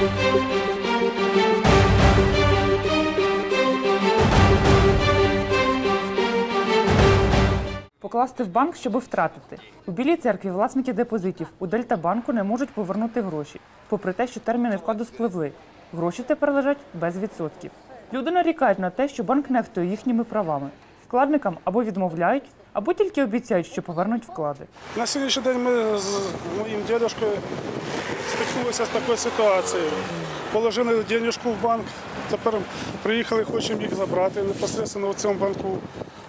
Покласти в банк, щоби втратити. У Білій церкві власники депозитів у Дельтабанку не можуть повернути гроші, попри те, що терміни вкладу спливли. Гроші тепер лежать без відсотків. Люди нарікають на те, що банк нехтує їхніми правами. Вкладникам або відмовляють, або тільки обіцяють, що повернуть вклади. На сьогоднішній день ми з моїм дядюшкою стикнулися з такою ситуацією. Положили денежку в банк, тепер приїхали, хочемо їх забрати непосередньо в цьому банку.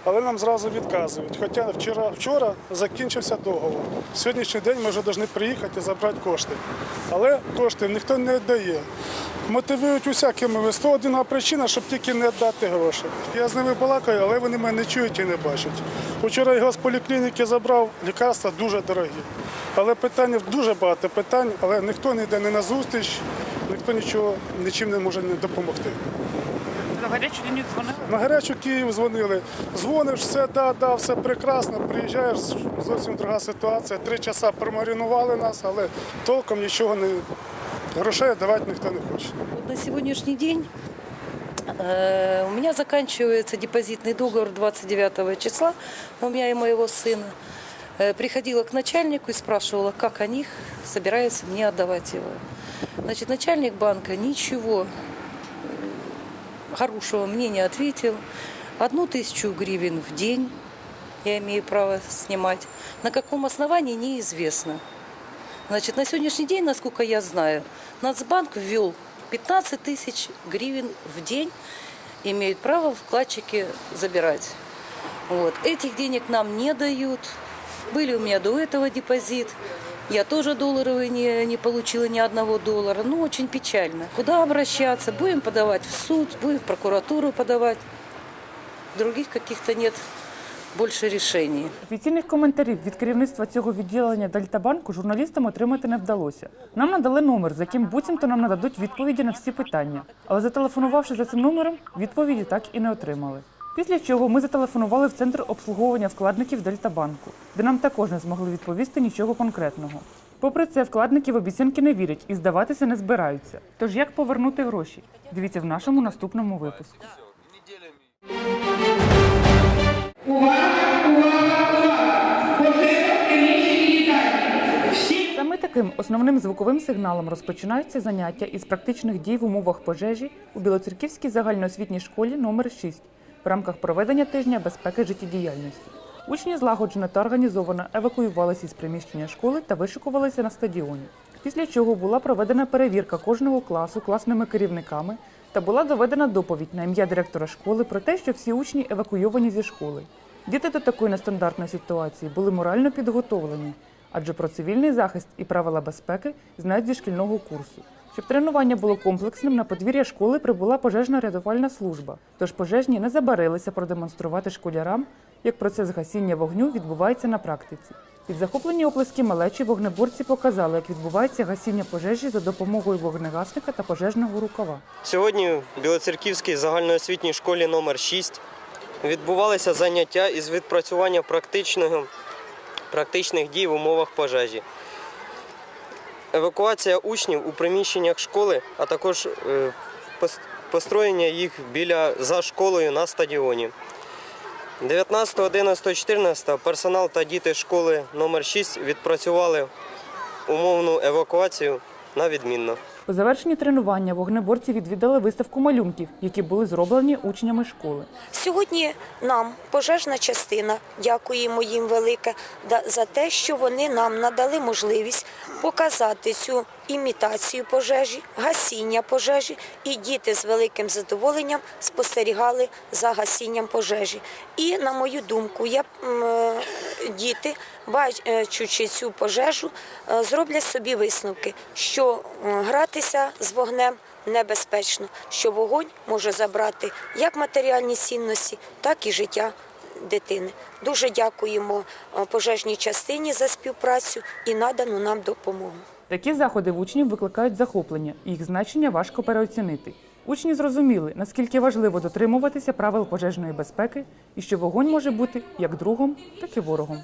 Але нам зразу відказують. Хоча вчора, вчора закінчився договор. Сьогоднішній день ми вже повинні приїхати і забрати кошти. Але кошти ніхто не дає. Мотивують усякими листом. Одна причина, щоб тільки не дати гроші. Я з ними балакаю, але вони мене не чують і не бачать. Вчора його з поліклініки забрав, лікарства дуже дорогі. Але питання дуже багато питань, але ніхто не йде не на зустріч, ніхто нічого нічим не може допомогти На гарячу лінію дзвонили? На гарячу Київ дзвонили. Дзвониш, все, да, да, все прекрасно. Приїжджаєш, зовсім друга ситуація. Три часа промаринували нас, але толком нічого не грошей давати ніхто не хоче. Вот на сегодняшний день э, у меня заканчивается депозитный договор 29 числа у меня и моего сына. Э, приходила к начальнику и спрашивала, как они собираются мне отдавать его. Значит, начальник банка ничего э, Хорошего мне не ответил. Одну тысячу гривен в день я имею право снимать. На каком основании неизвестно. Значит, на сегодняшний день, насколько я знаю, Нацбанк ввел 15 тысяч гривен в день, имеют право вкладчики забирать. Вот. Этих денег нам не дают. Были у меня до этого депозит. Я тоже долларовый не, не получила ни одного доллара. Ну, очень печально. Куда обращаться? Будем подавать в суд, будем в прокуратуру подавать. Других каких-то нет больше решений. Офіційних коментарів від керівництва цього відділення Дельтабанку журналістам отримати не вдалося. Нам надали номер, за яким буцімто нам нададуть відповіді на всі питання. Але зателефонувавши за цим номером, відповіді так і не отримали. Після чого ми зателефонували в центр обслуговування вкладників Дельтабанку, де нам також не змогли відповісти нічого конкретного. Попри це, вкладники в обіцянки не вірять і здаватися не збираються. Тож як повернути гроші? Дивіться в нашому наступному випуску. Саме таким основним звуковим сигналом розпочинаються заняття із практичних дій в умовах пожежі у Білоцерківській загальноосвітній школі номер 6 в рамках проведення тижня безпеки життєдіяльності. Учні злагоджено та організовано евакуювалися із приміщення школи та вишикувалися на стадіоні. Після чого була проведена перевірка кожного класу класними керівниками та була доведена доповідь на ім'я директора школи про те, що всі учні евакуйовані зі школи. Діти до такої нестандартної ситуації були морально підготовлені, адже про цивільний захист і правила безпеки знають зі шкільного курсу. Щоб тренування було комплексним, на подвір'я школи прибула пожежна рятувальна служба. Тож пожежні не забарилися продемонструвати школярам, як процес гасіння вогню відбувається на практиці. Під захоплені оплески малечі вогнеборці показали, як відбувається гасіння пожежі за допомогою вогнегасника та пожежного рукава. Сьогодні в Білоцерківській загальноосвітній школі номер 6 відбувалися заняття із відпрацювання практичних дій в умовах пожежі. Евакуація учнів у приміщеннях школи, а також е, построєння їх біля за школою на стадіоні. 19, 11, 14 персонал та діти школи номер 6 відпрацювали умовну евакуацію на відмінно. По завершенні тренування вогнеборці відвідали виставку малюнків, які були зроблені учнями школи. Сьогодні нам пожежна частина, дякуємо їм велике за те, що вони нам надали можливість показати цю імітацію пожежі, гасіння пожежі, і діти з великим задоволенням спостерігали за гасінням пожежі. І на мою думку, я е, діти, бачачи цю пожежу, е, зроблять собі висновки, що е, гратися з вогнем небезпечно, що вогонь може забрати як матеріальні цінності, так і життя дитини. Дуже дякуємо е, пожежній частині за співпрацю і надану нам допомогу. Такі заходи в учнів викликають захоплення, їх значення важко переоцінити. Учні зрозуміли, наскільки важливо дотримуватися правил пожежної безпеки і що вогонь може бути як другом, так і ворогом.